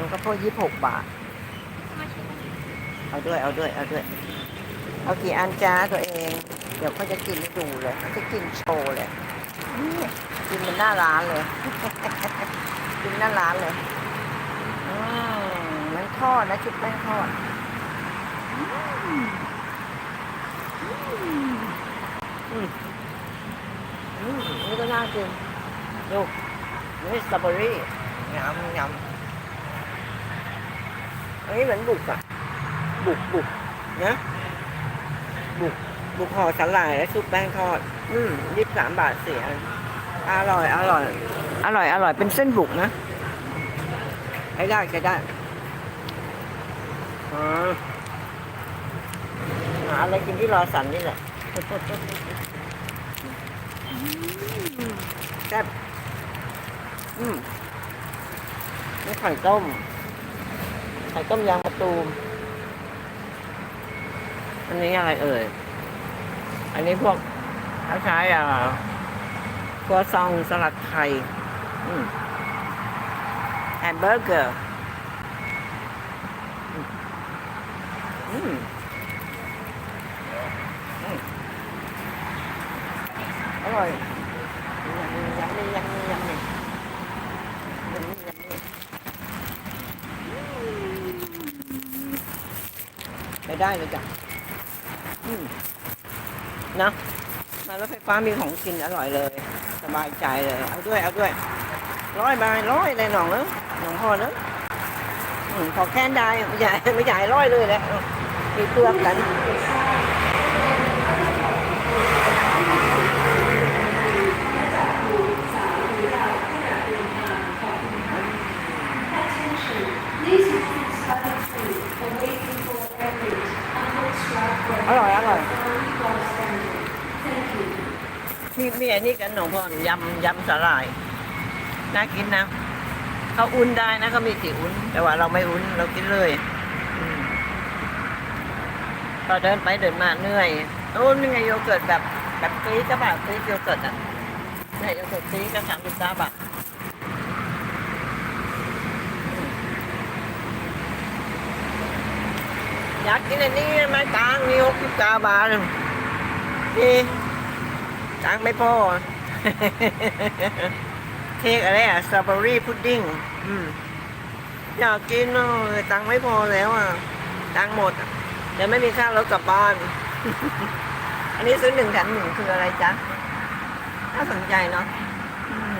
นมข้าวโพดยี่สิบหกบาท เอาด้วย เอาด้วย เอาด้วย เอากี่อันจ้าตัวเอง เดี๋ยวเขาจะกินให้ดูเลยเขาจะกินโชว์เลยนี่กินเป็นหน้าร้านเลย กินหน้าร้านเลยอืมมันทอดนะชุบแป้งทอดอืมอืมอืมอืมนี่ก็น่ากินลูนี่สตรอเบอรี่ยำยำ อันนี้เหมือนบุกอะบุกบุกนะบุกบุกห่อสลายและชุบแป้งทอด อืมยี่สิบสามบาทเสียอร่อย อร่อย อร่อย อร่อย เป็นเส้นบุกนะใช้ได้ใช้ได้อ๋อหาอะไรกินที่รอสันนี่แหละแซ่บอืมนี่ไข่ต้ม ไข่ต้มยางมะตูม อันนี้อะไรเอ่ย อันนี้พวกเขาใช้อ่าครัวซองสลัดไข่อืมแฮมเบอร์เกอร์อืมอืมอืมอร่อยยำนี่ยำนี่ยำนี่ยำนี่ยำนี่ยำนี่ ไปได้เลยจ้ะนะมารถไฟฟ้ามีของกินอร่อยเลย สบายใจเลย เอาด้วยเอาด้วย ร้อยบาทร้อยเลยหนองเนอะหนองพอเนอะอืมพอแค่ได้ไม่ใหญ่ไม่ใหญ่ร้อยเลยแหละมีเปลือกกัน อร่อยอร่อย มีมีอันนี้กันหนองพรยำยำสาหร่าย น่ากินนะ เขาอุ่นได้นะเขามีสีอุ่น แต่ว่าเราไม่อุ่นเรากินเลยอพอเดินไปเดินมาเหนื่อยโอ้นี่ไงโยเกิร์ตแบบแบบฟรีก็แบบฟรีโยเกิร์ตอะเนี่ยโยเกิร์ตฟรีก็สามสิบเก้าบาท อยากกินอันนี้ไหมตังค์นี่หกสิบเก้าบาทนี่ตังไม่พอเค้กอะไรอะสตรอเบอรี่พุดดิ้งอยากกินเนาะตังไม่พอแล้วอะ ตังหมดอะเดี๋ยวไม่มีค่ารถกลับบ้าน อันนี้ซื้อหนึ่งแถมหนึ่งคืออะไรจ๊ะ น่าสนใจเนาะอืม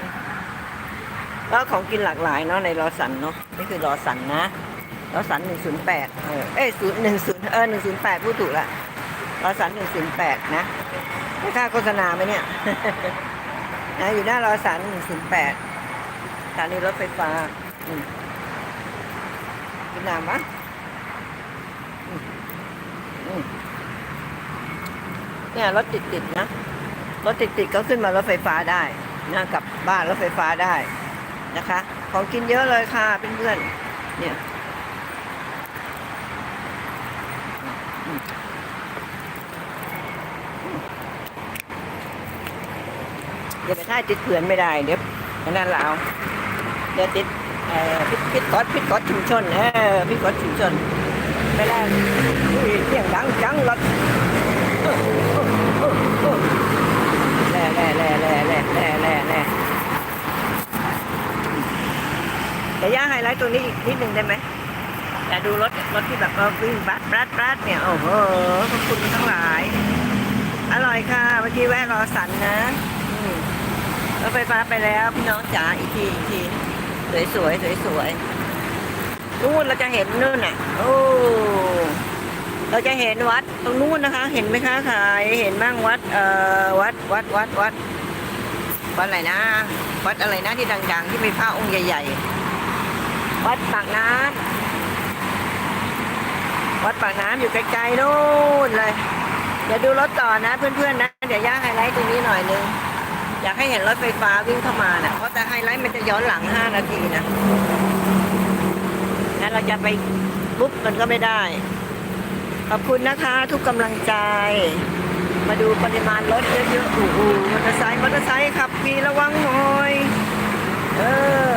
แล้วของกินหลากหลายเนาะในรอสันเนาะนี่คือรอสันนะ รอสันหนึ่งศูนย์แปดเออเอ้ยศูนย์หนึ่งศูนย์เออหนึ่งศูนย์แปดพูดถูกละรอสันหนึ่งศูนย์แปดนะได้ค่าโฆษณาไหมเนี่ยนะอยู่หน้ารอสันหนึ่งศูนย์แปดสถานีรถไฟฟ้าอืมกินน้ำปะเนี่ยรถติดติดนะ รถติดติดก็ขึ้นมารถไฟฟ้าได้นะกลับบ้านรถไฟฟ้าได้นะคะ ของกินเยอะเลยค่ะเพื่อนๆเนี่ยอืม เดี๋ยวไปท่าติดเผื่อนไม่ได้เดี๋ยวนนั้นเราเอาเดี๋ยวติดพิษพิษก๊อตพิษก๊อตชุมชนเออพิษก๊อตชุมชนไม่ได้อุ้ยเสียงดังจังรถแล่แล่แล่แล่แล่แล่แล่แล่เดี๋ยวย่าไฮไลท์ตัวนี้อีกนิดหนึ่งได้ไหม แต่ดูรถรถที่แบบว่าวิ่งบัสบัสบัสเนี่ย โอ้โหขอบคุณทั้งหลาย อร่อยค่ะ เมื่อกี้แวะรอสันนะรถไฟฟ้าไปแล้วพี่น้องจ๋าอีกทีอีกทีสวยสวยสวยสวยนู่นเราจะเห็นนู่นน่ะ โอ้เราจะเห็นวัดตรงนู้นนะคะ เห็นไหมคะขายเห็นบ้างวัด เอ่อวัดวัดวัดวัดวัดอะไรนะ วัดอะไรนะที่ดังๆ ที่มีพระองค์ใหญ่ ๆ วัดปากน้ำ วัดปากน้ำอยู่ไกลๆนู่นเลย เดี๋ยวดูรถต่อนะเพื่อนๆนะ เดี๋ยวย่าไฮไลท์ตรงนี้หน่อยนึง อยากให้เห็นรถไฟฟ้าวิ่งเข้ามานะเพราะแต่ไฮไลท์มันจะย้อนหลัง 5 นาทีนะงั้นเราจะไปปุ๊บมันก็ไม่ได้ ขอบคุณนะคะทุกกำลังใจ มาดูปริมาณรถเยอะๆอ้โหมอเตอร์ไซค์มอเตอร์ไซค์ขับมีระวังหน่อย เออ